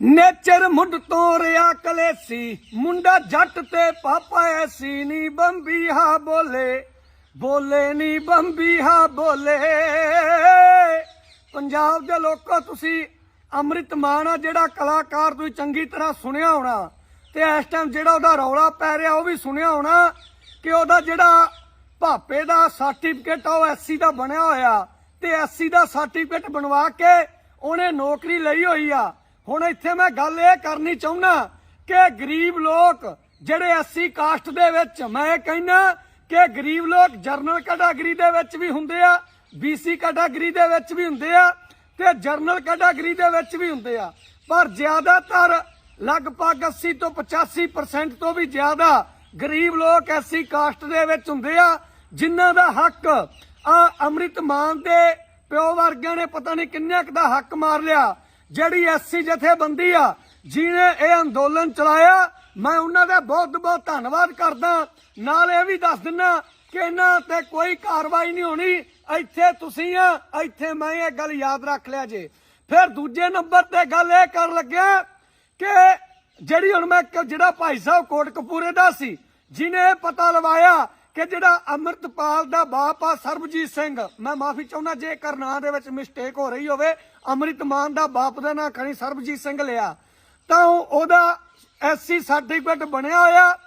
Nature ਮੁੱਢ ਤੋਂ ਰਿਆ ਕਲੇਸੀ, ਮੁੰਡਾ ਜੱਟ ਤੇ ਪਾਪਾ ਐਸੀ ਨੀ ਬੰਬੀ ਹਾ ਬੋਲੇ ਬੋਲੇ ਨੀ ਬੰਬੀ ਹਾ ਬੋਲੇ। ਪੰਜਾਬ ਦੇ ਲੋਕੋ, ਤੁਸੀਂ ਅੰਮ੍ਰਿਤ ਮਾਨ ਆ, ਜਿਹੜਾ ਕਲਾਕਾਰ ਤੁਸੀਂ ਚੰਗੀ ਤਰ੍ਹਾਂ ਸੁਣਿਆ ਹੋਣਾ, ਤੇ ਇਸ ਟਾਈਮ ਜਿਹੜਾ ਉਹਦਾ ਰੌਲਾ ਪੈ ਰਿਹਾ, ਉਹ ਵੀ ਸੁਣਿਆ ਹੋਣਾ ਕਿ ਉਹਦਾ ਜਿਹੜਾ ਭਾਪੇ ਦਾ ਸਰਟੀਫਿਕੇਟ ਆ, ਉਹ ਐਸਸੀ ਦਾ ਬਣਿਆ ਹੋਇਆ, ਤੇ ਐਸਸੀ ਦਾ ਸਰਟੀਫਿਕੇਟ ਬਣਵਾ ਕੇ ਉਹਨੇ ਨੌਕਰੀ ਲਈ ਹੋਈ ਆ। ਹੁਣ ਇੱਥੇ ਮੈਂ ਗੱਲ ਇਹ ਕਰਨੀ ਚਾਹੁੰਦਾ ਕਿ ਗਰੀਬ ਲੋਕ ਜਿਹੜੇ ਐਸਸੀ ਕਾਸਟ ਦੇ ਵਿੱਚ, ਮੈਂ ਕਹਿੰਦਾ ਕਿ ਗਰੀਬ ਲੋਕ ਜਰਨਲ ਕੈਟਾਗਰੀ ਦੇ ਵਿੱਚ ਵੀ ਹੁੰਦੇ ਆ ਬੀਸੀ ਕੈਟਾਗਰੀ ਦੇ ਵਿੱਚ ਵੀ ਹੁੰਦੇ ਆ ਤੇ ਜਰਨਲ ਕੈਟਾਗਰੀ ਦੇ ਵਿੱਚ ਵੀ ਹੁੰਦੇ ਆ। ਪਰ ਜ਼ਿਆਦਾਤਰ ਲਗਭਗ 80 ਤੋਂ 85% ਤੋਂ ਵੀ ਜ਼ਿਆਦਾ ਗਰੀਬ ਲੋਕ ਐਸੀ ਕਾਸਟ ਦੇ ਵਿੱਚ ਹੁੰਦੇ ਆ, ਜਿਨ੍ਹਾਂ ਦਾ ਹੱਕ ਆ ਅੰਮ੍ਰਿਤ ਮਾਨ ਦੇ ਪਿਓ ਵਰਗਿਆਂ ਨੇ ਪਤਾ ਨਹੀਂ ਕਿੰਨੇ ਕੁ ਦਾ ਹੱਕ ਮਾਰ ਲਿਆ। ਜਿਹੜੀ ਐਸਸੀ ਜਥੇਬੰਦੀ ਆ, ਜਿਹਨੇ ਇਹ ਅੰਦੋਲਨ ਚਲਾਇਆ, ਮੈਂ ਉਹਨਾਂ ਦਾ ਬਹੁਤ ਬਹੁਤ ਧੰਨਵਾਦ ਕਰਦਾ। ਨਾਲ ਇਹ ਵੀ ਦੱਸ ਦਿੰਨਾ ਕਿ ਇਹਨਾਂ ਤੇ ਕੋਈ ਕਾਰਵਾਈ ਨਹੀਂ ਹੋਣੀ। ਇੱਥੇ ਤੁਸੀਂ ਆ, ਇੱਥੇ ਮੈਂ ਇਹ ਗੱਲ ਯਾਦ ਰੱਖ ਲਿਆ ਜੇ। ਫਿਰ ਦੂਜੇ ਨੰਬਰ ਤੇ ਗੱਲ ਇਹ ਕਰਨ ਲੱਗਿਆ ਕਿ ਜਿਹੜੀ ਹੁਣ ਮੈਂ ਜਿਹੜਾ ਭਾਈ ਸਾਹਿਬ ਕੋਟਕਪੂਰੇ ਦਾ ਸੀ ਜਿਨੇ ਇਹ ਪਤਾ ਲਵਾਇਆ ਕਿ ਜਿਹੜਾ ਅੰਮ੍ਰਿਤਪਾਲ ਦਾ ਬਾਪ ਆ ਸਰਬਜੀਤ ਸਿੰਘ, ਮੈਂ ਮਾਫੀ ਚਾਹੁੰਦਾ ਜੇ ਨਾਂ ਦੇ ਵਿੱਚ ਮਿਸਟੇਕ ਹੋ ਰਹੀ ਹੋਵੇ ਅੰਮ੍ਰਿਤਮਾਨ ਦਾ ਬਾਪ ਦਾ ਨਾਂ ਖਣੀ ਸਰਬਜੀਤ ਸਿੰਘ ਲਿਆ। ਤਾਂ ਉਹ- ਉਹਦਾ ਐਸਸੀ ਸਰਟੀਫਿਕੇਟ ਬਣਿਆ ਹੋਇਆ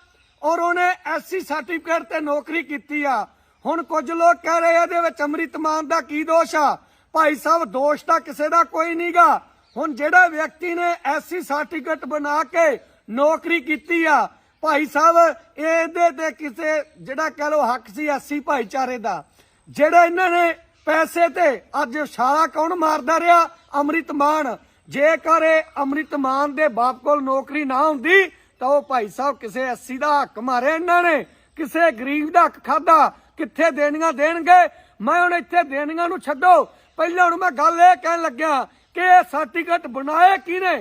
ਔਰ ਉਹਨੇ ਐਸਸੀ ਸਰਟੀਫਿਕੇਟ ਤੇ ਨੌਕਰੀ ਕੀਤੀ ਆ। ਹੁਣ ਕੁਝ ਲੋਕ ਕਹਿ ਰਹੇ ਆ ਇਹਦੇ ਵਿੱਚ ਅੰਮ੍ਰਿਤਮਾਨ ਦਾ ਕੀ ਦੋਸ਼ ਆ? ਭਾਈ ਸਾਹਿਬ, ਦੋਸ਼ ਤਾਂ ਕਿਸੇ ਦਾ ਕੋਈ ਨਹੀਂਗਾ ਹੁਣ ਜਿਹੜਾ ਵਿਅਕਤੀ ਨੇ ਐਸਸੀ ਸਰਟੀਫਿਕੇਟ ਬਣਾ ਕੇ ਨੌਕਰੀ ਕੀਤੀ ਆ ਭਾਈ ਸਾਹਿਬ, ਇਹਦੇ ਤੇ ਕਿਸੇ, ਜਿਹੜਾ ਕਹ ਲੋ ਹੱਕ ਸੀ ਐਸੀ ਭਾਈਚਾਰੇ ਦਾ, ਜਿਹੜਾ ਇਹਨਾਂ ਨੇ ਪੈਸੇ ਤੇ ਅੱਜ ਛਾਲਾ ਕੌਣ ਮਾਰਦਾ ਰਿਹਾ? ਅੰਮ੍ਰਿਤਮਾਨ ਜੇਕਰ ਇਹ ਅੰਮ੍ਰਿਤਮਾਨ ਦੇ ਬਾਪ ਕੋਲ ਨੌਕਰੀ ਨਾ ਹੁੰਦੀ, ਤਾਂ ਉਹ ਭਾਈ ਸਾਹਿਬ ਕਿਸੇ ਐਸਸੀ ਦਾ ਹੱਕ ਮਾਰਿਆ ਇਹਨਾਂ ਨੇ। ਕਿਸੇ ਗਰੀਬ ਦਾ ਹੱਕ ਖਾਦਾ ਕਿੱਥੇ ਦੇਣੀਆਂ ਦੇਣਗੇ? ਮੈਂ ਹੁਣ ਇੱਥੇ ਦੇਣੀਆਂ ਨੂੰ ਛੱਡੋ। ਪਹਿਲਾਂ ਹੁਣ ਮੈਂ ਗੱਲ ਇਹ ਕਹਿਣ ਲੱਗਿਆ ਕਿ ਇਹ ਸਰਟੀਫਿਕੇਟ ਬਣਾਏ ਕਿਹਨੇ?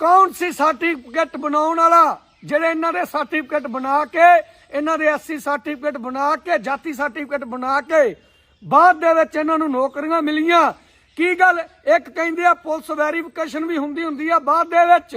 ਕੌਣ ਸੀ ਸਰਟੀਫਿਕੇਟ ਬਣਾਉਣ ਵਾਲਾ? ਜਿਹੜੇ ਇਹਨਾਂ ਦੇ ਸਰਟੀਫਿਕੇਟ ਬਣਾ ਕੇ, ਇਹਨਾਂ ਦੇ ਐਸਸੀ ਸਰਟੀਫਿਕੇਟ ਬਣਾ ਕੇ, ਜਾਤੀ ਸਰਟੀਫਿਕੇਟ ਬਣਾ ਕੇ, ਬਾਅਦ ਦੇ ਵਿੱਚ ਇਹਨਾਂ ਨੂੰ ਨੌਕਰੀਆਂ ਮਿਲੀਆਂ। ਕੀ ਗੱਲ? ਇੱਕ ਕਹਿੰਦੇ ਆ ਪੁਲਿਸ ਵੈਰੀਫਿਕੇਸ਼ਨ ਵੀ ਹੁੰਦੀ ਹੁੰਦੀ ਆ ਬਾਅਦ ਦੇ ਵਿੱਚ।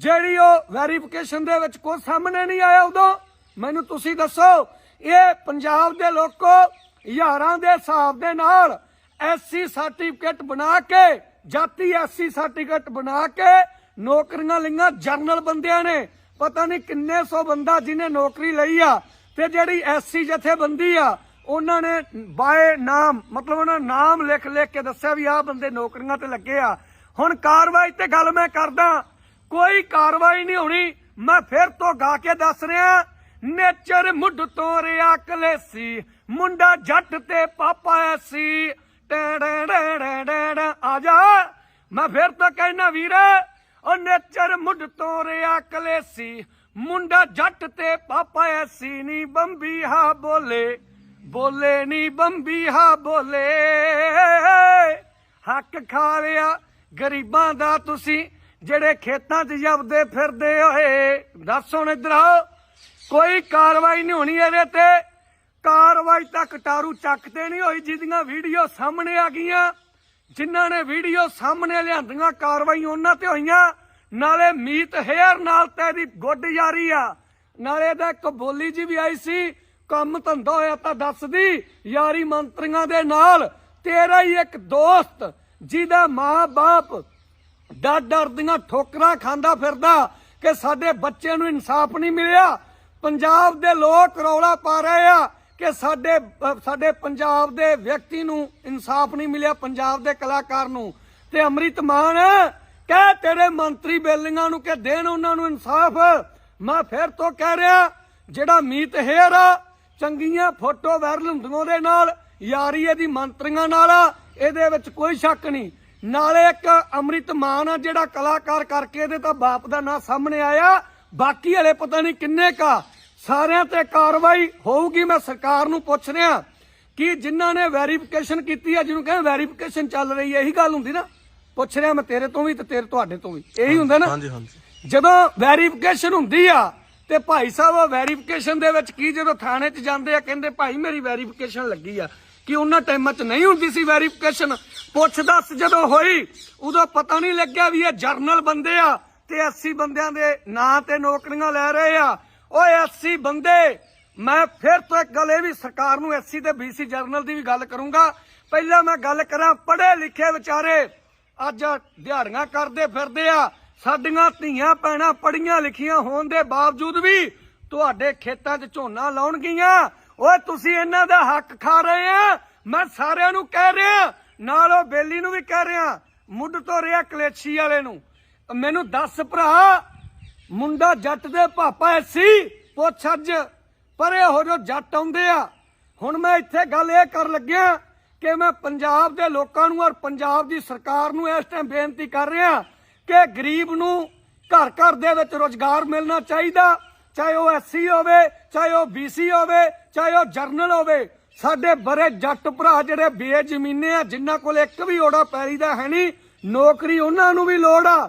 ਜਿਹੜੀ ਉਹ ਵੈਰੀਫਿਕੇਸ਼ਨ ਦੇ ਵਿੱਚ ਕੋਈ ਸਾਹਮਣੇ ਨਹੀਂ ਆਇਆ ਉਦੋਂ, ਮੈਨੂੰ ਤੁਸੀਂ ਦੱਸੋ, ਇਹ ਪੰਜਾਬ ਦੇ ਲੋਕੋ, ਹਜ਼ਾਰਾਂ ਦੇ ਹਿਸਾਬ ਦੇ ਨਾਲ ਐਸਸੀ ਸਰਟੀਫਿਕੇਟ ਬਣਾ ਕੇ, ਜਾਤੀ ਐਸਸੀ ਸਰਟੀਫਿਕੇਟ ਬਣਾ ਕੇ ਨੌਕਰੀਆਂ ਲਈਆਂ ਜਰਨਲ ਬੰਦਿਆਂ ਨੇ। ਪਤਾ ਨਹੀਂ ਕਿੰਨੇ ਸੌ ਬੰਦਾ ਜਿਹਨੇ ਨੌਕਰੀ ਲਈ ਆ ਤੇ ਜਿਹੜੀ ਐਸਸੀ ਜਥੇਬੰਦੀ ਆ, ਉਹਨਾਂ ਨੇ ਬਾਏ ਨਾਮ, ਮਤਲਬ ਉਹਨਾਂ ਨਾਮ ਲਿਖ ਲਿਖ ਕੇ ਦੱਸਿਆ ਵੀ ਆਹ ਬੰਦੇ ਨੌਕਰੀਆਂ ਤੇ ਲੱਗੇ ਆ। ਹੁਣ ਕਾਰਵਾਈ ਤੇ ਗੱਲ ਮੈਂ ਕਰਦਾ, ਕੋਈ ਕਾਰਵਾਈ ਨਹੀਂ ਹੋਣੀ, ਮੈਂ ਫਿਰ ਤੋਂ ਗਾ ਕੇ ਦੱਸ ਰਿਹਾ, ਨੇਚਰ ਮੁੱਢ ਤੋਂ ਰਿਆ ਕਲੇਸੀ, ਮੁੰਡਾ ਜੱਟ ਤੇ ਪਾਪਾ ਐਸੀ ਟੜੜੜੜੜ ਆ ਜਾ, ਮੈਂ ਫਿਰ ਤੋਂ ਕਹਿਣਾ ਵੀਰ ਉਹ ਨੇਚਰ ਮੁੱਢ ਤੋਂ ਰਿਆ ਕਲੇਸੀ। ਮੁੰਡਾ ਜੱਟ ਤੇ ਪਾਪਾ ਐਸੀ ਨੀ ਬੰਬੀਹਾ ਬੋਲੇ। ਬੋਲੇ ਨੀ ਬੰਬੀਹਾ ਬੋਲੇ। ਹੱਕ ਖਾ ਲਿਆ ਗਰੀਬਾਂ ਦਾ ਤੁਸੀਂ, ਜਿਹੜੇ ਖੇਤਾਂ 'ਚ ਜਪਦੇ ਫਿਰਦੇ ਹੋਏ। ਦੱਸ ਹੁਣ ਇਧਰ ਆਓ, ਕੋਈ ਕਾਰਵਾਈ ਨਹੀਂ ਹੋਣੀ ਇਹਦੇ ਤੇ। ਕਾਰਵਾਈ ਤਾਂ ਕਟਾਰੂ ਚੱਕ ਤੇ ਨਹੀਂ ਹੋਈ ਜਿਹਦੀਆਂ ਵੀਡੀਓ ਸਾਹਮਣੇ ਆ ਗਈਆਂ। ਜਿਨ੍ਹਾਂ ਨੇ ਵੀਡੀਓ ਸਾਹਮਣੇ ਲਿਆਂਦੀਆਂ, ਕਾਰਵਾਈ ਉਹਨਾਂ ਤੇ ਹੋਈਆਂ। ਨਾਲੇ ਮੀਤ ਹੇਅਰ ਨਾਲ ਤੇ ਗੁੱਡ ਯਾਰੀ ਆ। ਨਾਲੇ ਇਹਦਾ ਇੱਕ ਬੋਲੀ ਜੀ ਵੀ ਆਈ ਸੀ, ਕੰਮ ਧੰਦਾ ਹੋਇਆ ਤਾਂ ਦੱਸਦੀ, ਯਾਰੀ ਮੰਤਰੀਆਂ ਦੇ ਨਾਲ ਤੇਰਾ ਹੀ ਇੱਕ ਦੋਸਤ, ਜਿਹਦਾ ਮਾਂ-ਬਾਪ ਡਰ ਡਰ ਦੀਆਂ ਠੋਕਰਾਂ ਖਾਂਦਾ ਫਿਰਦਾ ਕਿ ਸਾਡੇ ਬੱਚੇ ਨੂੰ ਇਨਸਾਫ ਨਹੀਂ ਮਿਲਿਆ। ਪੰਜਾਬ ਦੇ ਲੋਕ ਰੌਲਾ ਪਾ ਰਹੇ ਆ। ਕਿ ਸਾਡੇ ਸਾਡੇ ਪੰਜਾਬ ਦੇ ਵਿਅਕਤੀ ਨੂੰ ਇਨਸਾਫ ਨਹੀਂ ਮਿਲਿਆ, ਪੰਜਾਬ ਦੇ ਕਲਾਕਾਰ ਨੂੰ। ਤੇ ਅੰਮ੍ਰਿਤ ਮਾਨ ਕਹਿ, ਤੇਰੇ ਮੰਤਰੀ ਬੇਲੀਆਂ ਨੂੰ ਕਿ ਦੇਣ ਉਹਨਾਂ ਨੂੰ ਇਨਸਾਫ। ਮੈਂ ਫਿਰ ਤੋਂ ਕਹਿ ਰਿਹਾ, ਜਿਹੜਾ ਮੀਤ ਹੇਰ ਚੰਗੀਆਂ ਫੋਟੋ ਵਾਇਰਲ ਹੁੰਦੀਆਂ ਉਹਦੇ ਨਾਲ ਯਾਰੀ ਇਹਦੀ ਮੰਤਰੀਆਂ ਨਾਲ, ਇਹਦੇ ਵਿੱਚ ਕੋਈ ਸ਼ੱਕ ਨਹੀਂ। ਨਾਲੇ ਇੱਕ ਅੰਮ੍ਰਿਤ ਮਾਨ ਆ, ਜਿਹੜਾ ਕਲਾਕਾਰ ਕਰਕੇ ਇਹਦੇ ਤਾਂ ਬਾਪ ਦਾ ਨਾਂ ਸਾਹਮਣੇ ਆਇਆ, ਬਾਕੀ ਹਲੇ ਪਤਾ ਨਹੀਂ ਕਿੰਨੇ ਕਾ ਸਾਰਿਆਂ ਤੇ ਕਾਰਵਾਈ ਹੋਊਗੀ ਮੈਂ ਸਰਕਾਰ ਨੂੰ ਪੁੱਛ ਰਿਹਾ ਕਿ ਜਿਨ੍ਹਾਂ ਨੇ ਵੈਰੀਫਿਕੇਸ਼ਨ ਕੀਤੀ ਹੈ ਜਿਹਨੂੰ ਕਹਿੰਦੇ ਵੈਰੀਫਿਕੇਸ਼ਨ ਚੱਲ ਰਹੀ ਹੈ ਇਹੀ ਗੱਲ ਹੁੰਦੀ ਨਾ। ਪੁੱਛ ਰਿਹਾ ਮੈਂ ਤੇਰੇ ਤੋਂ ਵੀ ਤੇ ਤੇਰੇ ਤੁਹਾਡੇ ਤੋਂ ਵੀ। ਇਹੀ ਹੁੰਦਾ ਨਾ। ਹਾਂਜੀ ਹਾਂਜੀ। ਜਦੋਂ ਵੈਰੀਫਿਕੇਸ਼ਨ ਹੁੰਦੀ ਆ ਤੇ ਭਾਈ ਸਾਹਿਬ ਵੈਰੀਫਿਕੇਸ਼ਨ ਦੇ ਵਿੱਚ ਕੀ ਜਦੋਂ ਥਾਣੇ 'ਚ ਜਾਂਦੇ ਆ ਕਹਿੰਦੇ ਭਾਈ ਮੇਰੀ ਵੈਰੀਫਿਕੇਸ਼ਨ ਲੱਗੀ ਆ ਕਿ ਉਹਨਾਂ ਟਾਈਮਾਂ 'ਚ ਨਹੀਂ ਹੁੰਦੀ ਸੀ ਵੈਰੀਫਿਕੇਸ਼ਨ। ਪੁੱਛ ਦੱਸ ਜਦੋਂ ਹੋਈ ਉਦੋਂ ਪਤਾ ਨਹੀਂ ਲੱਗਿਆ ਵੀ ਇਹ ਜਰਨਲ ਬੰਦੇ ਆ ਤੇ 80 ਬੰਦਿਆਂ ਦੇ ਨਾਂ ਤੇ ਨੌਕਰੀਆਂ ਲੈ ਰਹੇ ਆ। ਓਏ 80 ਬੰਦੇ, ਮੈਂ ਫਿਰ ਤੋਂ ਇੱਕ ਗੱਲ ਇਹ ਵੀ ਸਰਕਾਰ ਨੂੰ, ਐਸਸੀ ਤੇ ਬੀਸੀ ਜਰਨਲ ਦੀ ਵੀ ਗੱਲ ਕਰੂੰਗਾ। ਪਹਿਲਾਂ ਮੈਂ ਗੱਲ ਕਰਾਂ ਪੜ੍ਹੇ ਲਿਖੇ ਵਿਚਾਰੇ। ਅੱਜ ਦਿਹਾੜੀਆਂ ਕਰਦੇ ਫਿਰਦੇ ਆ, ਸਾਡੀਆਂ ਧੀਆਂ ਭੈਣਾਂ ਪੜੀਆਂ ਲਿਖੀਆਂ ਹੋਣ ਦੇ ਬਾਵਜੂਦ ਵੀ ਤੁਹਾਡੇ ਖੇਤਾਂ 'ਚ ਝੋਨਾ ਲਾਉਣ ਲਾਉਣਗੀਆਂ। ਓਏ ਤੁਸੀਂ ਇਹਨਾਂ ਦਾ ਹੱਕ ਖਾ ਰਹੇ ਆ। ਮੈਂ ਸਾਰਿਆਂ ਨੂੰ ਕਹਿ ਰਿਹਾ, ਨਾਲ ਉਹ ਬੇਲੀ ਨੂੰ ਵੀ ਕਹਿ ਰਿਹਾ, ਮੁੱਢ ਤੋਂ ਰਿਹਾ ਕਲੇਛੀ ਵਾਲੇ ਨੂੰ। ਮੈਨੂੰ ਦੱਸ ਭਰਾ ਮੁੰਡਾ ਜੱਟ ਦੇ ਪਾਪਾ ਸੀ, ਪੁੱਛ ਅੱਜ। ਪਰ ਇਹੋ ਜੋ ਜੱਟ ਆਉਂਦੇ ਆ। ਹੁਣ ਮੈਂ ਇੱਥੇ ਗੱਲ ਇਹ ਕਰ ਲੱਗਿਆ ਕਿ ਮੈਂ ਪੰਜਾਬ ਦੇ ਲੋਕਾਂ ਨੂੰ ਔਰ ਪੰਜਾਬ ਦੀ ਸਰਕਾਰ ਨੂੰ ਇਸ ਟਾਈਮ ਬੇਨਤੀ ਕਰ ਰਿਹਾ ਕਿ ਗਰੀਬ ਨੂੰ ਘਰ ਘਰ ਦੇ ਵਿੱਚ ਰੋਜ਼ਗਾਰ ਮਿਲਣਾ ਚਾਹੀਦਾ। ਚਾਹੇ ਉਹ ਐਸਸੀ ਹੋਵੇ, ਚਾਹੇ ਉਹ ਬੀਸੀ ਹੋਵੇ, ਚਾਹੇ ਉਹ ਜਰਨਲ ਹੋਵੇ। ਸਾਡੇ ਬੜੇ ਜੱਟ ਭਰਾ ਜਿਹੜੇ ਬੇਜ਼ਮੀਨੇ ਆ, ਜਿਨ੍ਹਾਂ ਕੋਲ ਇੱਕ ਵੀ ਓੜਾ ਪੈਰੀ ਦਾ ਹੈ ਨਹੀਂ, ਨੌਕਰੀ ਉਹਨਾਂ ਨੂੰ ਵੀ ਲੋੜ ਆ।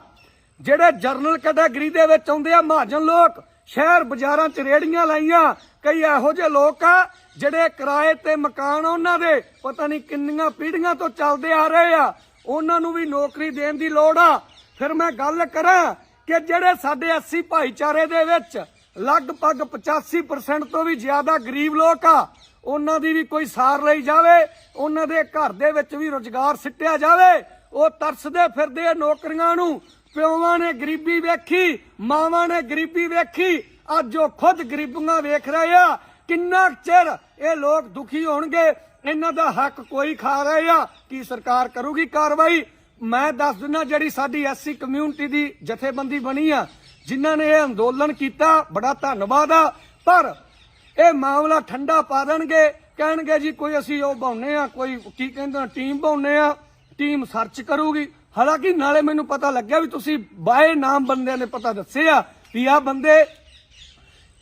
ਜਿਹੜੇ ਜਰਨਲ ਕੈਟਾਗਰੀ ਦੇ ਵਿੱਚ ਆਉਂਦੇ ਆ, ਮਹਾਜਨ ਲੋਕ, ਸ਼ਹਿਰ ਬਾਜ਼ਾਰਾਂ 'ਚ ਰੇੜੀਆਂ ਲਾਈਆਂ। ਕਈ ਇਹੋ ਜਿਹੇ ਲੋਕ ਆ, ਜਿਹੜੇ ਕਿਰਾਏ ਤੇ ਮਕਾਨ ਉਹਨਾਂ ਦੇ, ਪਤਾ ਨਹੀਂ ਕਿੰਨੀਆਂ ਪੀੜ੍ਹੀਆਂ ਤੋਂ ਚੱਲਦੇ ਆ ਰਹੇ ਆ। ਉਹਨਾਂ ਨੂੰ ਵੀ ਨੌਕਰੀ ਦੇਣ ਦੀ ਲੋੜ ਆ। ਫਿਰ ਮੈਂ ਗੱਲ ਕਰਾਂ ਕਿ ਜਿਹੜੇ ਸਾਡੇ 80 ਭਾਈਚਾਰੇ ਦੇ ਵਿੱਚ ਲਗਭਗ 85% ਤੋਂ ਵੀ ਜ਼ਿਆਦਾ ਗਰੀਬ ਲੋਕ ਆ, ਉਹਨਾਂ ਦੀ ਵੀ ਕੋਈ ਸਾਰ ਲਈ ਜਾਵੇ, ਉਹਨਾਂ ਦੇ ਘਰ ਦੇ ਵਿੱਚ ਵੀ ਰੋਜ਼ਗਾਰ ਸਿੱਟਿਆ ਜਾਵੇ, ਉਹ ਤਰਸਦੇ ਫਿਰਦੇ ਨੌਕਰੀਆਂ ਨੂੰ। ਪਿਓਵਾਂ ਨੇ ਗਰੀਬੀ ਵੇਖੀ, ਮਾਵਾਂ ਨੇ ਗਰੀਬੀ ਵੇਖੀ, ਅੱਜ ਉਹ ਖੁਦ ਗਰੀਬੀਆਂ ਵੇਖ ਰਹੇ ਆ। ਕਿੰਨਾ ਕੁ ਚਿਰ ਇਹ ਲੋਕ ਦੁਖੀ ਹੋਣਗੇ, ਇਹਨਾਂ ਦਾ ਹੱਕ ਕੋਈ ਖਾ ਰਹੇ ਆ? ਕੀ ਸਰਕਾਰ ਕਰੂਗੀ ਕਾਰਵਾਈ? ਮੈਂ ਦੱਸ ਦਿੰਦਾ ਜਿਹੜੀ ਸਾਡੀ ਐਸਸੀ ਕਮਿਊਨਿਟੀ ਦੀ ਜਥੇਬੰਦੀ ਬਣੀ ਆ, ਜਿਨ੍ਹਾਂ ਨੇ ਇਹ ਅੰਦੋਲਨ ਕੀਤਾ, ਬੜਾ ਧੰਨਵਾਦ ਆ। ਪਰ ਇਹ ਮਾਮਲਾ ਠੰਡਾ ਪਾ ਦੇਣਗੇ, ਕਹਿਣਗੇ ਜੀ, ਕੋਈ ਅਸੀਂ ਉਹ ਬਾਉਨੇ ਆ, ਕੋਈ ਕੀ ਕਹਿੰਦੇ ਟੀਮ ਬਾਉਨੇ ਆ ਟੀਮ ਸਰਚ ਕਰੂਗੀ। ਹਾਲਾਂਕਿ ਨਾਲੇ ਮੈਨੂੰ ਪਤਾ ਲੱਗਿਆ ਵੀ ਤੁਸੀਂ ਬਾਏ ਨਾਮ ਬੰਦਿਆਂ ਨੇ ਪਤਾ ਦੱਸੇ ਆ ਵੀ ਆ ਬੰਦੇ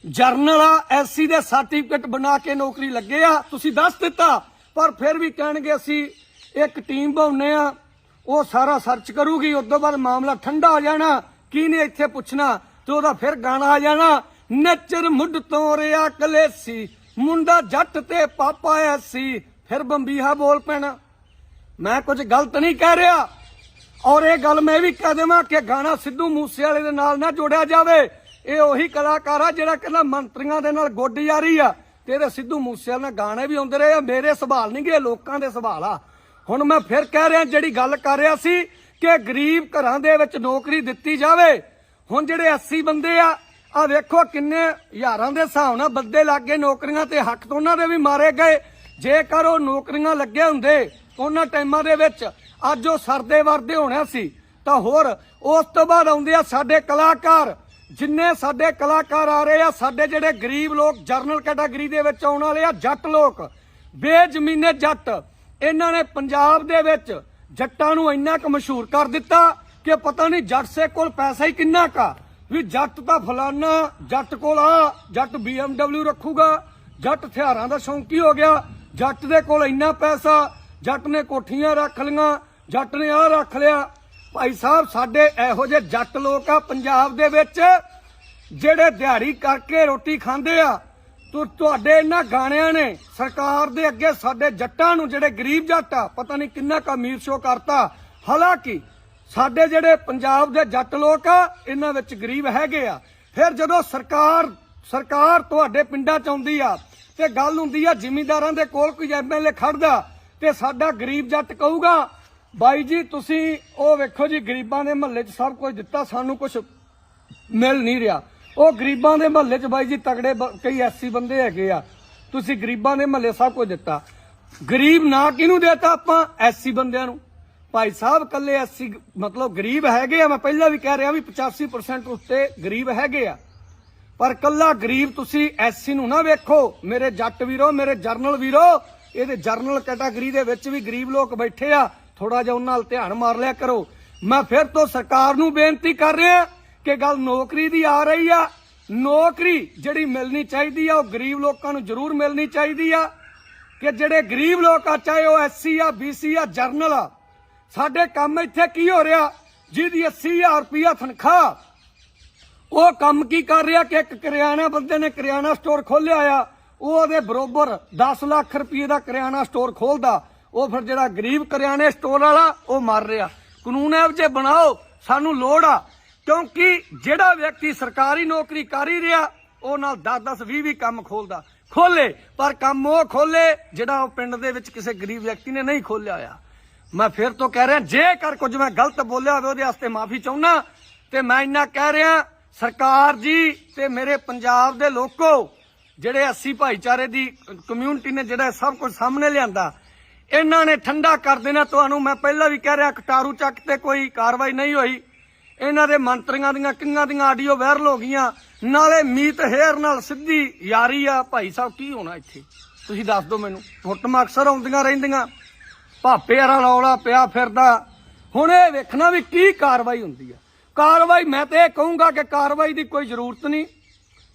ਜਰਨਲ ਆ ਐਸਸੀ ਦੇ ਸਰਟੀਫਿਕੇਟ ਬਣਾ ਕੇ ਨੌਕਰੀ ਲੱਗੇ ਆ। ਤੁਸੀਂ ਦੱਸ ਦਿੱਤਾ, ਪਰ ਫਿਰ ਵੀ ਕਹਿਣਗੇ ਅਸੀਂ ਇੱਕ ਟੀਮ ਬਣਾਉਨੇ ਆ, ਉਹ ਸਾਰਾ ਸਰਚ ਕਰੂਗੀ, ਉਸ ਤੋਂ ਬਾਅਦ ਮਾਮਲਾ ਠੰਡਾ ਹੋ ਜਾਣਾ, ਕੀ ਨੇ ਇੱਥੇ ਪੁੱਛਣਾ, ਤੇ ਉਹਦਾ ਫਿਰ ਗਾਣਾ ਆ ਜਾਣਾ, ਨੱਚਰ ਮੁੱਢ ਤੋਂ ਰਿਆ ਕਲੇਸੀ, ਮੁੰਡਾ ਜੱਟ ਤੇ ਪਾਪਾ ਐਸੀ, ਫਿਰ ਬੰਬੀਹਾ ਬੋਲ ਪੈਣਾ। ਮੈਂ ਕੁਝ ਗਲਤ ਨਹੀਂ ਕਹਿ ਰਿਹਾ। ਔਰ ਇਹ ਗੱਲ ਮੈਂ ਵੀ ਕਹਿ ਦੇਵਾਂ ਕਿ ਗਾਣਾ ਸਿੱਧੂ ਮੂਸੇਵਾਲੇ ਦੇ ਨਾਲ ਨਾ ਜੋੜਿਆ ਜਾਵੇ। ਇਹ ਉਹੀ ਕਲਾਕਾਰ ਆ ਜਿਹੜਾ ਕਹਿੰਦਾ ਮੰਤਰੀਆਂ ਦੇ ਨਾਲ ਗੋਡੀ ਯਾਰੀ ਆ ਤੇ ਇਹਦੇ ਸਿੱਧੂ ਮੂਸੇਵਾਲੇ ਨਾਲ ਗਾਣੇ ਵੀ ਆਉਂਦੇ ਰਹੇ ਆ। ਮੇਰੇ ਸਵਾਲ ਨਹੀਂ ਗੇ ਲੋਕਾਂ ਦੇ ਸਵਾਲ ਆ। ਹੁਣ ਮੈਂ ਫਿਰ ਕਹਿ ਰਿਹਾ ਜਿਹੜੀ ਗੱਲ ਕਰ ਰਿਹਾ ਸੀ ਕਿ ਗਰੀਬ ਘਰਾਂ ਦੇ ਵਿੱਚ ਨੌਕਰੀ ਦਿੱਤੀ ਜਾਵੇ। ਹੁਣ ਜਿਹੜੇ 80 ਬੰਦੇ ਆ ਆ ਵੇਖੋ ਕਿੰਨੇ ਹਜ਼ਾਰਾਂ ਦੇ ਹਿਸਾਬ ਨਾਲ ਬੰਦੇ ਲੱਗੇ ਨੌਕਰੀਆਂ ਤੇ। ਹੱਕ ਤੋਂ ਉਹਨਾਂ ਦੇ ਵੀ ਮਾਰੇ ਗਏ। ਜੇਕਰ ਉਹ ਨੌਕਰੀਆਂ ਲੱਗੇ ਹੁੰਦੇ ਉਹਨਾਂ ਟਾਈਮਾਂ ਦੇ ਵਿੱਚ ਅੱਜ ਉਹ ਸਰਦੇ ਵਰਦੇ ਹੋਣਾ ਸੀ। ਤਾਂ ਹੋਰ, ਉਸ ਤੋਂ ਬਾਅਦ ਆਉਂਦੇ ਆ ਸਾਡੇ ਕਲਾਕਾਰ। ਜਿੰਨੇ ਸਾਡੇ ਕਲਾਕਾਰ ਆ ਰਹੇ ਆ, ਸਾਡੇ ਜਿਹੜੇ ਗਰੀਬ ਲੋਕ, ਜਰਨਲ ਕੈਟਾਗਰੀ ਦੇ ਵਿੱਚ ਆਉਣ ਵਾਲੇ ਆ, ਜੱਟ ਲੋਕ, ਬੇਜ਼ਮੀਨੇ ਜੱਟ, ਇਹਨਾਂ ਨੇ ਪੰਜਾਬ ਦੇ ਵਿੱਚ ਜੱਟਾਂ ਨੂੰ ਇੰਨਾ ਕੁ ਮਸ਼ਹੂਰ ਕਰ ਦਿੱਤਾ ਕਿ ਪਤਾ ਨਹੀਂ ਜੱਟ ਸੇ ਕੋਲ ਪੈਸਾ ਹੀ ਕਿੰਨਾ ਕਾ ਵੀ ਜੱਟ ਤਾਂ ਫਲਾਨਾ ਜੱਟ ਕੋਲ ਆ, ਜੱਟ BMW ਰੱਖੂਗਾ, ਜੱਟ ਹਥਿਆਰਾਂ ਦਾ ਸ਼ੌਂਕੀ ਹੋ ਗਿਆ, ਜੱਟ ਦੇ ਕੋਲ ਇੰਨਾ ਪੈਸਾ, ਜੱਟ ਨੇ ਕੋਠੀਆਂ ਰੱਖ ਲੀਆਂ ਜੱਟ ਨੇ ਆ ਰੱਖ ਲਿਆ। ਭਾਈ ਸਾਹਿਬ, ਸਾਡੇ ਇਹੋ ਜਿਹੇ ਜੱਟ ਲੋਕ ਆ ਪੰਜਾਬ ਦੇ ਵਿੱਚ, ਜਿਹੜੇ ਦਿਹਾੜੀ ਕਰਕੇ ਰੋਟੀ ਖਾਂਦੇ ਆ। ਤੋ, ਤੁਹਾਡੇ ਇਹਨਾਂ ਗਾਣਿਆਂ ਨੇ ਸਰਕਾਰ ਦੇ ਅੱਗੇ ਸਾਡੇ ਜੱਟਾਂ ਨੂੰ ਜਿਹੜੇ ਗਰੀਬ ਜੱਟ ਆ, ਪਤਾ ਨਹੀਂ ਕਿੰਨਾ ਕੁ ਅਮੀਰ ਸ਼ੋ ਕਰਤਾ। ਹਾਲਾਂਕਿ ਸਾਡੇ ਜਿਹੜੇ ਪੰਜਾਬ ਦੇ ਜੱਟ ਲੋਕ ਆ, ਇਹਨਾਂ ਵਿੱਚ ਗਰੀਬ ਹੈਗੇ ਆ। ਫਿਰ ਜਦੋਂ ਸਰਕਾਰ ਸਰਕਾਰ ਤੁਹਾਡੇ ਪਿੰਡਾਂ ਚ ਆਉਂਦੀ ਆ, ਤੇ ਗੱਲ ਹੁੰਦੀ ਆ, ਜ਼ਿਮੀਂਦਾਰਾਂ ਦੇ ਕੋਲ ਕੋਈ ਐਮਐਲਏ ਖੜਦਾ ਤੇ ਸਾਡਾ ਗਰੀਬ ਜੱਟ ਕਹੂਗਾ ਬਾਈ ਜੀ, ਤੁਸੀਂ ਉਹ ਵੇਖੋ ਜੀ, ਗਰੀਬਾਂ ਦੇ ਮਹੱਲੇ 'ਚ ਸਭ ਕੁਝ ਦਿੱਤਾ, ਸਾਨੂੰ ਕੁਝ ਮਿਲ ਨਹੀਂ ਰਿਹਾ। ਉਹ ਗਰੀਬਾਂ ਦੇ ਮਹੱਲੇ 'ਚ ਬਾਈ ਜੀ, ਤਗੜੇ ਕਈ ਐਸੀ ਬੰਦੇ ਹੈਗੇ ਆ। ਤੁਸੀਂ ਗਰੀਬਾਂ ਦੇ ਮਹੱਲੇ ਸਭ ਕੁਝ ਦਿੱਤਾ। ਗਰੀਬ ਨਾ ਕਿਹਨੂੰ ਦੇਤਾ ਆਪਾਂ? ਐਸੀ ਬੰਦਿਆਂ ਨੂੰ। ਭਾਈ ਸਾਹਿਬ ਕੱਲੇ ਐਸੀ ਮਤਲਬ ਗਰੀਬ ਹੈਗੇ ਆ, ਮੈਂ ਪਹਿਲਾਂ ਵੀ ਕਹਿ ਰਿਹਾ ਵੀ 85% ਉੱਤੇ ਗਰੀਬ ਹੈਗੇ ਆ। ਪਰ ਕੱਲਾ ਗਰੀਬ ਤੁਸੀਂ ਐਸੀ ਨੂੰ ਨਾ ਵੇਖੋ। ਮੇਰੇ ਜੱਟ ਵੀਰੋ, ਮੇਰੇ ਜਰਨਲ ਵੀਰੋ, ਇਹਦੇ ਜਰਨਲ ਕੈਟਾਗਰੀ ਦੇ ਵਿੱਚ ਵੀ ਗਰੀਬ ਲੋਕ ਬੈਠੇ ਆ। ਥੋੜਾ ਜਿਹਾ ਉਹਨਾਂ ਨਾਲ ਧਿਆਨ ਮਾਰ ਲਿਆ ਕਰੋ। ਮੈਂ ਫਿਰ ਤੋਂ ਸਰਕਾਰ ਨੂੰ ਬੇਨਤੀ ਕਰ ਰਿਹਾ ਕਿ ਗੱਲ ਨੌਕਰੀ ਦੀ ਆ ਰਹੀ ਆ। ਨੌਕਰੀ ਜਿਹੜੀ ਮਿਲਣੀ ਚਾਹੀਦੀ ਆ, ਉਹ ਗਰੀਬ ਲੋਕਾਂ ਨੂੰ ਜ਼ਰੂਰ ਮਿਲਣੀ ਚਾਹੀਦੀ ਆ। ਕਿ ਜਿਹੜੇ ਗਰੀਬ ਲੋਕ ਆ, ਚਾਹੇ ਉਹ ਐਸਸੀ ਆ ਬੀਸੀ ਆ, ਜਰਨਲ ਆ, ਸਾਡੇ ਕੰਮ ਇੱਥੇ ਕੀ ਹੋ ਰਿਹਾ? ਜਿਹਦੀ 80000 ਰੁਪਇਆ ਤਨਖਾਹ। ਉਹ ਕੰਮ ਕੀ ਕਰ ਰਿਹਾ ਕਿ ਇੱਕ ਕਰਿਆਨਾ ਬੰਦੇ ਨੇ ਕਰਿਆਨਾ ਸਟੋਰ ਖੋਲਿਆ ਆ ਉਹਦੇ ਬਰੋਬਰ 10 ਲੱਖ ਰੁਪਏ ਦਾ ਕਰਿਆਨਾ ਸਟੋਰ ਖੋਲਦਾ ਉਹ ਫਿਰ ਜਿਹੜਾ ਗਰੀਬ ਕਰਿਆਨੇ ਸਟੋਰ ਵਾਲਾ, ਉਹ ਮਰ ਰਿਹਾ। ਕਾਨੂੰਨ ਇਹੋ ਜਿਹੇ ਬਣਾਓ, ਸਾਨੂੰ ਲੋੜ ਆ। ਕਿਉਂਕਿ ਜਿਹੜਾ ਵਿਅਕਤੀ ਸਰਕਾਰੀ ਨੌਕਰੀ ਕਰ ਹੀ ਰਿਹਾ, ਉਹ ਨਾਲ 10 10 20 20 ਕੰਮ ਖੋਲਦਾ। ਖੋਲੇ, ਪਰ ਕੰਮ ਉਹ ਖੋਲੇ ਜਿਹੜਾ ਉਹ ਪਿੰਡ ਦੇ ਵਿੱਚ ਕਿਸੇ ਗਰੀਬ ਵਿਅਕਤੀ ਨੇ ਨਹੀਂ ਖੋਲਿਆ ਆ ਮੈਂ ਫਿਰ ਤੋਂ ਕਹਿ ਰਿਹਾ, ਜੇਕਰ ਕੁਝ ਮੈਂ ਗਲਤ ਬੋਲਿਆ ਹੋਵੇ, ਉਹਦੇ ਵਾਸਤੇ ਮਾਫੀ ਚਾਹੁੰਦਾ। ਤੇ ਮੈਂ ਇੰਨਾ ਕਹਿ ਰਿਹਾ, ਸਰਕਾਰ ਜੀ ਤੇ ਮੇਰੇ ਪੰਜਾਬ ਦੇ ਲੋਕੋ, ਜਿਹੜੇ 80 ਭਾਈਚਾਰੇ ਦੀ ਕਮਿਊਨਿਟੀ ਨੇ, ਜਿਹੜਾ ਸਭ ਕੁਝ ਸਾਹਮਣੇ ਲਿਆਂਦਾ ਇਹਨਾਂ ਨੇ ਠੰਡਾ ਕਰ ਦੇਣਾ ਤੁਹਾਨੂੰ। ਮੈਂ ਪਹਿਲਾਂ ਵੀ ਕਹਿ ਰਿਹਾ ਕਟਾਰੂ ਚੱਕ ਤੇ ਕੋਈ ਕਾਰਵਾਈ ਨਹੀਂ ਹੋਈ। ਇਹਨਾਂ ਦੇ ਮੰਤਰੀਆਂ ਦੀਆਂ ਕਿੰਨਾਂ ਦੀਆਂ ਆਡੀਓ ਵਾਇਰਲ ਹੋ ਗਈਆਂ। ਨਾਲੇ ਮੀਤ ਹੇਰ ਨਾਲ ਸਿੱਧੀ ਯਾਰੀ ਆ। ਭਾਈ ਸਾਹਿਬ, ਕੀ ਹੋਣਾ ਇੱਥੇ? ਤੁਸੀਂ ਦੱਸ ਦਿਓ ਮੈਨੂੰ। ਫੁੱਟਮ ਅਕਸਰ ਆਉਂਦੀਆਂ ਰਹਿੰਦੀਆਂ। ਭਾਪੇ ਵਾਲਾ ਰੌਲਾ ਪਿਆ ਫਿਰਦਾ। ਹੁਣ ਇਹ ਵੇਖਣਾ ਵੀ ਕੀ ਕਾਰਵਾਈ ਹੁੰਦੀ ਆ। ਕਾਰਵਾਈ ਮੈਂ ਤੇ ਇਹ ਕਹੂੰਗਾ ਕਿ ਕਾਰਵਾਈ ਦੀ ਕੋਈ ਜ਼ਰੂਰਤ ਨਹੀਂ।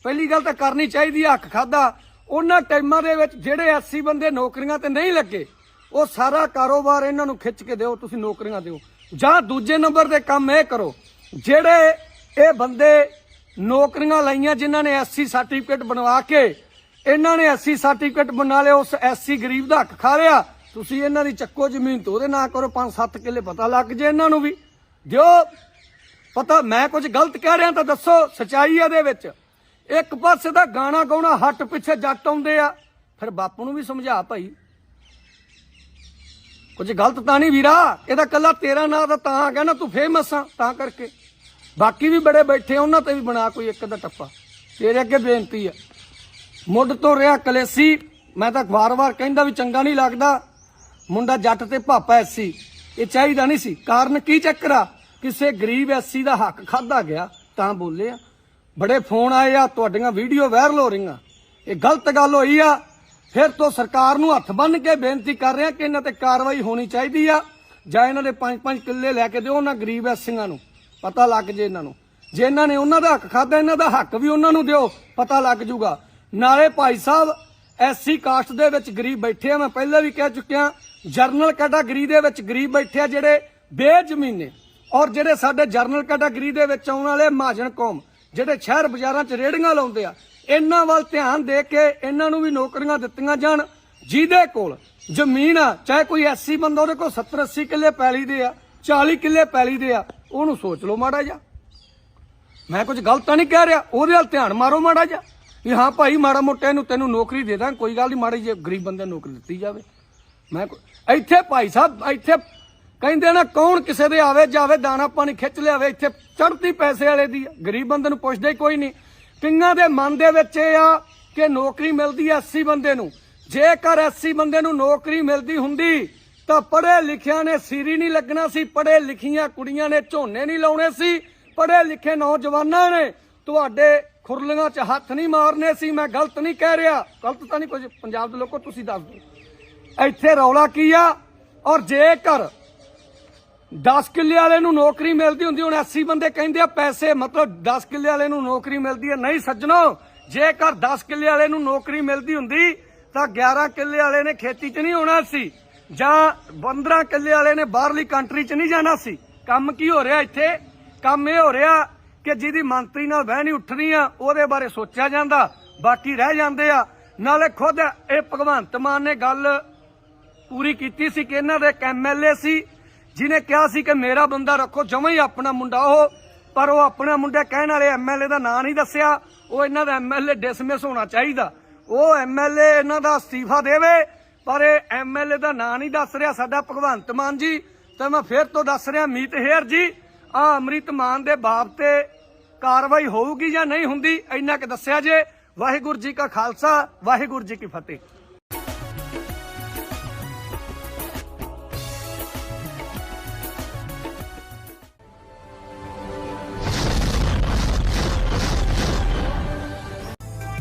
ਪਹਿਲੀ ਗੱਲ ਤਾਂ ਕਰਨੀ ਚਾਹੀਦੀ ਆ, ਹੱਕ ਖਾਦਾ ਉਹਨਾਂ ਟਾਈਮਾਂ ਦੇ ਵਿੱਚ ਜਿਹੜੇ 80 ਬੰਦੇ ਨੌਕਰੀਆਂ ਤੇ ਨਹੀਂ ਲੱਗੇ ਉਹ ਸਾਰਾ ਕਾਰੋਬਾਰ ਇਹਨਾਂ ਨੂੰ ਖਿੱਚ ਕੇ ਦਿਓ, ਤੁਸੀਂ ਨੌਕਰੀਆਂ ਦਿਓ। ਜਾਂ ਦੂਜੇ ਨੰਬਰ ਦੇ ਕੰਮ ਇਹ ਕਰੋ, ਜਿਹੜੇ ਇਹ ਬੰਦੇ ਨੌਕਰੀਆਂ ਲਾਈਆਂ ਜਿਨ੍ਹਾਂ ਨੇ ਐਸਸੀ ਸਰਟੀਫਿਕੇਟ ਬਣਵਾ ਕੇ, ਇਹਨਾਂ ਨੇ ਐਸਸੀ ਸਰਟੀਫਿਕੇਟ ਬਣਾ ਲਿਆ, ਉਸ ਐਸਸੀ ਗਰੀਬ ਦਾ ਹੱਕ ਖਾ ਲਿਆ, ਤੁਸੀਂ ਇਹਨਾਂ ਦੀ ਚੱਕੋ ਜ਼ਮੀਨ ਤੋਂ ਉਹਦੇ ਨਾਂ ਕਰੋ 5-7 ਕਿੱਲੇ ਪਤਾ ਲੱਗ ਜੇ ਇਹਨਾਂ ਨੂੰ ਵੀ। ਦਿਓ, ਪਤਾ, ਮੈਂ ਕੁਝ ਗਲਤ ਕਹਿ ਰਿਹਾ ਤਾਂ ਦੱਸੋ, ਸਚਾਈ ਇਹਦੇ ਵਿੱਚ। ਇੱਕ ਪਾਸੇ ਦਾ ਗਾਣਾ ਗਾਉਣਾ ਹੱਟ ਪਿੱਛੇ ਜੱਟ ਆਉਂਦੇ ਆ, ਫਿਰ ਬਾਪੂ ਨੂੰ ਵੀ ਸਮਝਾ ਭਾਈ। ਕੁਝ ਗਲਤ ਤਾਂ ਨਹੀਂ ਵੀਰਾ ਇਹਦਾ ਕੱਲਾ ਤੇਰਾ ਨਾਂ ਤਾਂ ਤਾਂ ਆ ਨਾ, ਤੂੰ ਫੇਮਸ ਆ, ਤਾਂ ਕਰਕੇ। ਬਾਕੀ ਵੀ ਬੜੇ ਬੈਠੇ ਉਹਨਾਂ ਤੇ ਵੀ ਬਣਾ ਕੋਈ ਇੱਕ ਦਾ ਟੱਪਾ। ਤੇਰੇ ਅੱਗੇ ਬੇਨਤੀ ਆ। ਮੁੱਢ ਤੋਂ ਰਿਹਾ ਕਲੇਸੀ, ਮੈਂ ਤਾਂ ਵਾਰ-ਵਾਰ ਕਹਿੰਦਾ ਵੀ ਚੰਗਾ ਨਹੀਂ ਲੱਗਦਾ। ਮੁੰਡਾ ਜੱਟ ਤੇ ਭਾਪਾ ਐਸੀ, ਇਹ ਚਾਹੀਦਾ ਨਹੀਂ ਸੀ। ਕਾਰਨ ਕੀ ਚੱਕਰ ਆ? ਕਿਸੇ ਗਰੀਬ ਐਸੀ ਦਾ ਹੱਕ ਖਾਦਾ ਗਿਆ, ਤਾਂ ਬੋਲੇ ਆ। ਬੜੇ ਫੋਨ ਆਏ ਆ, ਤੁਹਾਡੀਆਂ ਵੀਡੀਓ ਵਾਇਰਲ ਹੋ ਰਹੀਆਂ। ਇਹ ਗਲਤ ਗੱਲ ਹੋਈ ਆ। ਫਿਰ ਤੋਂ ਸਰਕਾਰ ਨੂੰ ਹੱਥ ਬੰਨ ਕੇ ਬੇਨਤੀ ਕਰ ਰਿਹਾ ਕਿ ਇਹਨਾਂ ਤੇ ਕਾਰਵਾਈ ਹੋਣੀ ਚਾਹੀਦੀ ਆ। ਜਾਂ ਇਹਨਾਂ ਦੇ 5-5 ਕਿੱਲੇ ਲੈ ਕੇ ਦਿਓ ਉਹਨਾਂ ਗਰੀਬ ਐਸੀਆਂ ਨੂੰ। ਪਤਾ ਲੱਗ ਜੇ ਇਹਨਾਂ ਨੂੰ। ਜੇ ਇਹਨਾਂ ਨੇ ਉਹਨਾਂ ਦਾ ਹੱਕ ਖਾਦਾ ਇਹਨਾਂ ਦਾ ਹੱਕ ਵੀ ਉਹਨਾਂ ਨੂੰ ਦਿਓ, ਪਤਾ ਲੱਗ ਜੂਗਾ। ਨਾਲੇ ਭਾਈ ਸਾਹਿਬ ਐਸੀ ਕਾਸਟ ਦੇ ਵਿੱਚ ਗਰੀਬ ਬੈਠੇ ਆ, ਮੈਂ ਪਹਿਲਾਂ ਵੀ ਕਹਿ ਚੁੱਕਿਆ, ਜਰਨਲ ਕੈਟਾਗਰੀ ਦੇ ਵਿੱਚ ਗਰੀਬ ਬੈਠੇ ਆ ਜਿਹੜੇ ਬੇਜ਼ਮੀਨੇ। ਔਰ ਜਿਹੜੇ ਸਾਡੇ ਜਰਨਲ ਕੈਟਾਗਰੀ ਦੇ ਵਿੱਚ ਆਉਣ ਵਾਲੇ ਮਹਾਜਨ ਕੌਮ ਜਿਹੜੇ ਸ਼ਹਿਰ ਬਾਜ਼ਾਰਾਂ 'ਚ ਰੇੜੀਆਂ ਲਾਉਂਦੇ ਆ, ਇਹਨਾਂ ਵੱਲ ਧਿਆਨ ਦੇ ਕੇ ਇਹਨਾਂ ਨੂੰ ਵੀ ਨੌਕਰੀਆਂ ਦਿੱਤੀਆਂ ਜਾਣ। ਜਿਹਦੇ ਕੋਲ ਜ਼ਮੀਨ ਆ, ਚਾਹੇ ਕੋਈ ਐਸੀ ਬੰਦਾ ਉਹਦੇ ਕੋਲ 70 80 ਕਿੱਲੇ ਪੈਲੀ ਦੇ ਆ 40 ਕਿੱਲੇ ਪੈਲੀ ਦੇ ਆ, ਉਹਨੂੰ ਸੋਚ ਲਓ ਮਾੜਾ ਜਿਹਾ। ਮੈਂ ਕੁਝ ਗਲਤ ਤਾਂ ਨਹੀਂ ਕਹਿ ਰਿਹਾ, ਉਹਦੇ ਵੱਲ ਧਿਆਨ ਮਾਰੋ ਮਾੜਾ ਜਿਹਾ। ਵੀ ਹਾਂ ਭਾਈ, ਮਾੜਾ ਮੋਟਾ ਇਹਨੂੰ ਤੈਨੂੰ ਨੌਕਰੀ ਦੇ ਦਾਂ, ਕੋਈ ਗੱਲ ਨਹੀਂ, ਮਾੜੀ ਜੇ ਗਰੀਬ ਬੰਦੇ ਨੂੰ ਨੌਕਰੀ ਦਿੱਤੀ ਜਾਵੇ। ਮੈਂ ਇੱਥੇ ਭਾਈ ਸਾਹਿਬ, ਇੱਥੇ ਕਹਿੰਦੇ ਨਾ, ਕੌਣ ਕਿਸੇ ਦੇ ਆਵੇ, ਜਾਵੇ, ਦਾਣਾ ਪਾਣੀ ਖਿੱਚ ਲਿਆਵੇ, ਇੱਥੇ ਚੜ੍ਹਦੀ ਪੈਸੇ ਵਾਲੇ ਦੀ ਗਰੀਬ ਬੰਦੇ ਨੂੰ ਪੁੱਛਦੇ ਹੀ ਕੋਈ ਨਹੀਂ। ਕਿੰਨਾਂ ਦੇ ਮਨ ਦੇ ਵਿੱਚ ਇਹ ਆ ਕਿ ਨੌਕਰੀ ਮਿਲਦੀ ਐ 80 ਬੰਦੇ ਨੂੰ। ਜੇਕਰ 80 ਬੰਦੇ ਨੂੰ ਨੌਕਰੀ ਮਿਲਦੀ ਹੁੰਦੀ, ਤਾਂ ਪੜ੍ਹੇ ਲਿਖਿਆਂ ਨੇ ਸੀਰੀ ਨਹੀਂ ਲੱਗਣਾ ਸੀ, ਪੜ੍ਹੇ ਲਿਖੀਆਂ ਕੁੜੀਆਂ ਨੇ ਝੋਨੇ ਨਹੀਂ ਲਾਉਣੇ ਸੀ, ਪੜ੍ਹੇ ਲਿਖੇ ਨੌਜਵਾਨਾਂ ਨੇ ਤੁਹਾਡੇ ਖੁਰਲੀਆਂ 'ਚ ਹੱਥ ਨਹੀਂ ਮਾਰਨੇ ਸੀ, ਮੈਂ ਗਲਤ ਨਹੀਂ ਕਹਿ ਰਿਹਾ। ਗਲਤ ਤਾਂ ਨਹੀਂ ਕੁਝ, ਪੰਜਾਬ ਦੇ ਲੋਕੋ, ਤੁਸੀਂ ਦੱਸ ਦਿਓ। ਇੱਥੇ ਰੌਲਾ ਕੀ ਆ? ਔਰ ਜੇਕਰ 10 ਕਿੱਲੇ ਵਾਲੇ ਨੂੰ ਨੌਕਰੀ ਮਿਲਦੀ ਹੁੰਦੀ, ਹੁਣ 80 ਬੰਦੇ ਕਹਿੰਦੇ ਆ ਪੈਸੇ, ਮਤਲਬ 10 ਕਿੱਲੇ ਵਾਲੇ ਨੂੰ ਨੌਕਰੀ ਮਿਲਦੀ ਹੈ, ਨਹੀਂ ਸੱਜਣੋ, ਜੇਕਰ 10 ਕਿੱਲੇ ਵਾਲੇ ਨੂੰ ਨੌਕਰੀ ਮਿਲਦੀ ਹੁੰਦੀ, ਤਾਂ 11 ਕਿੱਲੇ ਵਾਲੇ ਨੇ ਖੇਤੀ 'ਚ ਨਹੀਂ ਹੋਣਾ ਸੀ, ਜਾਂ 15 ਕਿੱਲੇ ਵਾਲੇ ਨੇ ਬਾਹਰਲੀ ਕੰਟਰੀ 'ਚ ਨਹੀਂ ਜਾਣਾ ਸੀ। ਕੰਮ ਕੀ ਹੋ ਰਿਹਾ ਇੱਥੇ? ਕੰਮ ਇਹ ਹੋ ਰਿਹਾ ਕਿ ਜਿਹਦੀ ਮੰਤਰੀ ਨਾਲ ਬਹਿ ਨਹੀਂ ਉੱਠਣੀ ਆ, ਉਹਦੇ ਬਾਰੇ ਸੋਚਿਆ ਜਾਂਦਾ, ਬਾਕੀ ਰਹਿ ਜਾਂਦੇ ਆ। ਨਾਲੇ ਖੁਦ ਇਹ ਭਗਵੰਤ ਮਾਨ ਨੇ ਗੱਲ ਪੂਰੀ ਕੀਤੀ ਸੀ ਕਿ ਇਹਨਾਂ ਦੇ ਇੱਕ ਐਮਐਲਏ ਸੀ ਜਿਹਨੇ ਕਿਹਾ ਸੀ ਕਿ ਮੇਰਾ ਬੰਦਾ ਰੱਖੋ, ਜਮਾਂ ਹੀ ਆਪਣਾ ਮੁੰਡਾ ਉਹ, ਪਰ ਉਹ ਆਪਣਾ ਮੁੰਡਾ ਕਹਿਣ ਵਾਲੇ ਐਮਐਲਏ ਦਾ ਨਾਂ ਨਹੀਂ ਦੱਸਿਆ। ਉਹ ਇਹਨਾਂ ਦਾ ਐਮਐਲਏ ਡਿਸਮਿਸ ਹੋਣਾ ਚਾਹੀਦਾ। ਉਹ ਐਮਐਲਏ ਇਹਨਾਂ ਦਾ ਅਸਤੀਫਾ ਦੇਵੇ, ਪਰ ਇਹ ਐਮਐਲਏ ਦਾ ਨਾਂ ਨਹੀਂ ਦੱਸ ਰਿਹਾ ਸਾਡਾ ਭਗਵੰਤ ਮਾਨ ਜੀ। ਤਾਂ ਮੈਂ ਫੇਰ ਤੋਂ ਦੱਸ ਰਿਹਾ, ਮੀਤ ਹੇਰ ਜੀ ਆ ਅੰਮ੍ਰਿਤ ਮਾਨ ਦੇ ਬਾਪ ਤੇ ਕਾਰਵਾਈ ਹੋਊਗੀ ਜਾਂ ਨਹੀਂ ਹੁੰਦੀ, ਇੰਨਾ ਕਿ ਦੱਸਿਆ ਜੇ। ਵਾਹਿਗੁਰੂ ਜੀ ਕਾ ਖਾਲਸਾ, ਵਾਹਿਗੁਰੂ ਜੀ ਕੀ ਫਤਿਹ।